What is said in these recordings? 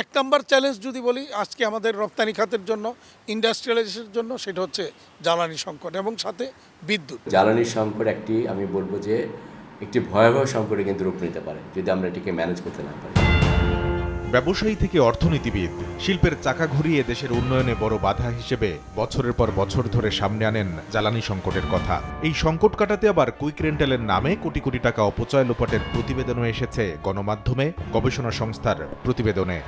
এক নম্বর চ্যালেঞ্জ যদি বলি, আজকে আমাদের রপ্তানি খাতের জন্য ইন্ডাস্ট্রিয়ালাইজেশনের জন্য, সেটা হচ্ছে জ্বালানি সংকট এবং সাথে বিদ্যুৎ। জ্বালানি সংকট একটি, আমি বলব যে, একটি ভয়াবহ সংকটে কিন্তু রূপ নিতে পারে, যদি আমরা এটিকে ম্যানেজ করতে না পারি। ব্যবসায়ী থেকে অর্থনীতিবিদ। শিল্পের চাকা ঘুরিয়ে দেশের উন্নয়নে বড় বাধা হিসেবে বছরের পর বছর ধরে সামনে আনেন জ্বালানি সংকটের কথা। এই সংকট কাটাতে আবার কুইক রেন্টালের নামে কোটি কোটি টাকা অপচয় লোপাটের প্রতিবেদনও এসেছে গণমাধ্যমে, গবেষণা সংস্থার প্রতিবেদনে।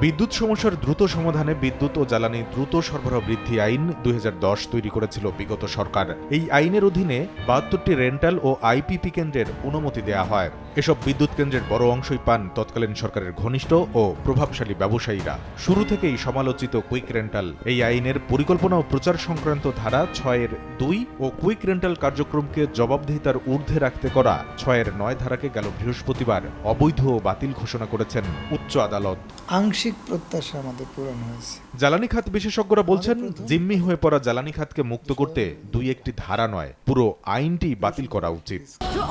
বিদ্যুৎ সমস্যার দ্রুত সমাধানে বিদ্যুৎ ও জ্বালানি দ্রুত সরবরাহ বৃদ্ধি আইন দুই হাজার দশ তৈরি করেছিল বিগত সরকার। এই আইনের অধীনে বাহাত্তরটি রেন্টাল ও আইপিপি কেন্দ্রের অনুমতি দেয়া হয়। এসব বিদ্যুৎ কেন্দ্রের বড় অংশই পান তৎকালীন সরকারের ঘনিষ্ঠ ও প্রভাবশালী ব্যবসায়ীরা। শুরু থেকেই সমালোচিত কুইক রেন্টাল এই আইনের পরিকল্পনা ও প্রচার সংক্রান্ত ধারা ছয়ের দুই ও কুইক রেন্টাল কার্যক্রমকে জবাবদিহিতার ঊর্ধ্বে রাখতে করা ছয়ের নয় ধারাকে গেল বৃহস্পতিবার অবৈধ ও বাতিল ঘোষণা করেছেন উচ্চ আদালত। আংশিক প্রত্যাশা আমাদের পূরণ হয়েছে। জ্বালানি খাত বিশেষজ্ঞরা বলছেন জিম্মি হয়ে পড়া জ্বালানি খাতকে মুক্ত করতে দুই একটি ধারা নয় পুরো আইনটি বাতিল করা উচিত।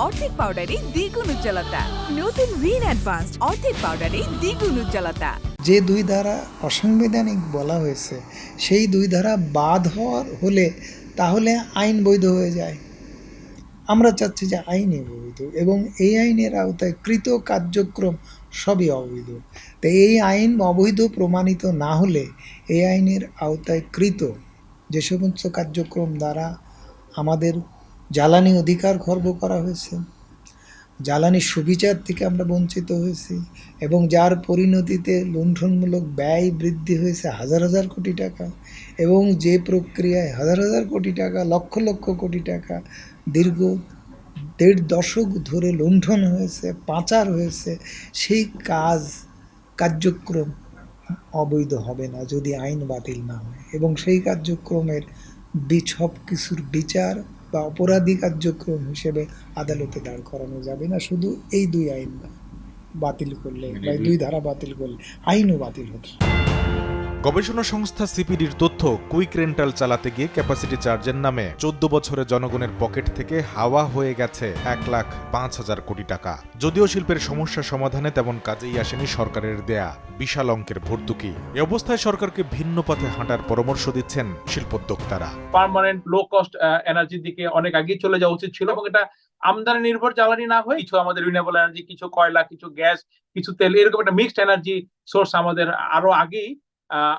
অর্ধেক পাউডারে দ্বিগুণ উজ্জ্বলতা। নতুন রিন অ্যাডভান্সড অর্ধেক পাউডারে দ্বিগুণ উজ্জ্বলতা। যে দুই ধারা অসাংবিধানিক বলা হয়েছে, সেই দুই ধারা বাদ হওয়ার হলে তাহলে আইন বৈধ হয়ে যায়। আমরা চাচ্ছি যে আইনই অবৈধ এবং এই আইনের আওতায় কৃত কার্যক্রম সবই অবৈধ। তো এই আইন অবৈধ প্রমাণিত না হলে এই আইনের আওতায় কৃত যে সমস্ত কার্যক্রম দ্বারা আমাদের জ্বালানি অধিকার খর্ব করা হয়েছে জ্বালানির সুবিচার থেকে আমরা বঞ্চিত হয়েছি এবং যার পরিণতিতে লুণ্ঠনমূলক ব্যয় বৃদ্ধি হয়েছে হাজার হাজার কোটি টাকা এবং যে প্রক্রিয়ায় হাজার হাজার কোটি টাকা, লক্ষ লক্ষ কোটি টাকা, দীর্ঘ দেড় দশক ধরে লুণ্ঠন হয়েছে, পাচার হয়েছে, সেই কাজ, কার্যক্রম অবৈধ হবে না যদি আইন বাতিল না হয় এবং সেই কার্যক্রমের সব কিছুর বিচার বা অপরাধী কার্যক্রম হিসেবে আদালতে দাঁড় করানো যাবে না। শুধু এই দুই আইন বাতিল করলে বা দুই ধারা বাতিল করলে আইনও বাতিল হতো। গবেষণা সংস্থা সিপিডির তথ্য কুইক রেন্টাল চালাতে গিয়ে ক্যাপাসিটি চার্জের নামে চোদ্দ বছরে জনগণের পকেট থেকে হাওয়া হয়ে গেছে এক লাখ পাঁচ হাজার কোটি টাকা। যদিও শিল্পের সমস্যা সমাধানে তেমন কাজেই আসেনি সরকারের দেয়া বিশাল অঙ্কের ভর্তুকি। এ অবস্থায় সরকারকে ভিন্ন পথে হাঁটার পরামর্শ দিচ্ছেন শিল্পোদ্যোক্তারা পার্মানেন্ট লো কস্ট এনার্জির দিকে অনেক আগেই চলে যাওয়া উচিত ছিল এবং এটা আমদানি নির্ভর জ্বালানি না হয়ে আমাদের রিনিউয়েবল এনার্জি কিছু কয়লা, কিছু গ্যাস কিছু তেল, এরকম একটা মিক্সড এনার্জি সোর্স আমাদের আরও আগেই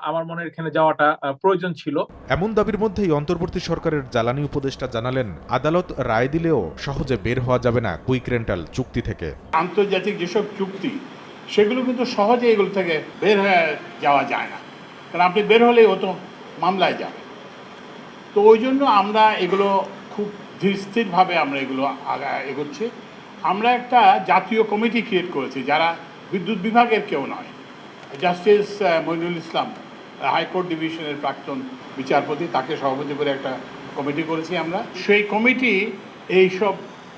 আমার মনে এখানে যাওয়াটা প্রয়োজন ছিল। এমন দাবির মধ্যেই অন্তর্বর্তী সরকারের জ্বালানি উপদেষ্টা জানালেন আদালত রায় দিলেও সহজে বের হওয়া যাবে না কুইক রেন্টাল চুক্তি থেকে। আন্তর্জাতিক যেসব চুক্তি সেগুলো কিন্তু সহজে এগুলো থেকে বের হয়ে যাওয়া যায় না। কারণ আপনি বের হলেই ও তো মামলায় যাবে। তো ওই জন্য আমরা এগুলো খুব ধীর স্থিরভাবে আমরা এগুলো আগা এগোচ্ছি। আমরা একটা জাতীয় কমিটি ক্রিয়েট করেছি যারা বিদ্যুৎ বিভাগের কেউ নয়। জাস্টিস মইনুল ইসলাম হাইকোর্ট ডিভিশনের প্রাক্তন বিচারপতি তাকে সভাপতি করে একটা কমিটি করেছি আমরা। সেই কমিটি এইসব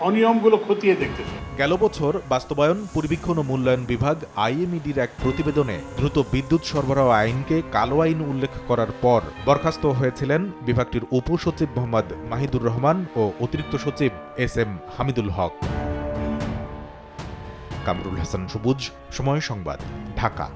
অনিয়মগুলো খতিয়ে দেখতেছে। গেল বছর বাস্তবায়ন, পরিবীক্ষণ ও মূল্যায়ন বিভাগ আইএমইডির এক প্রতিবেদনে দ্রুত বিদ্যুৎ সরবরাহ আইনকে কালো আইন উল্লেখ করার পর বরখাস্ত হয়েছিলেন বিভাগটির উপসচিব মোহাম্মদ মাহিদুর রহমান ও অতিরিক্ত সচিব এস এম হামিদুল হক। কামরুল হাসান সবুজ, সময় সংবাদ, ঢাকা।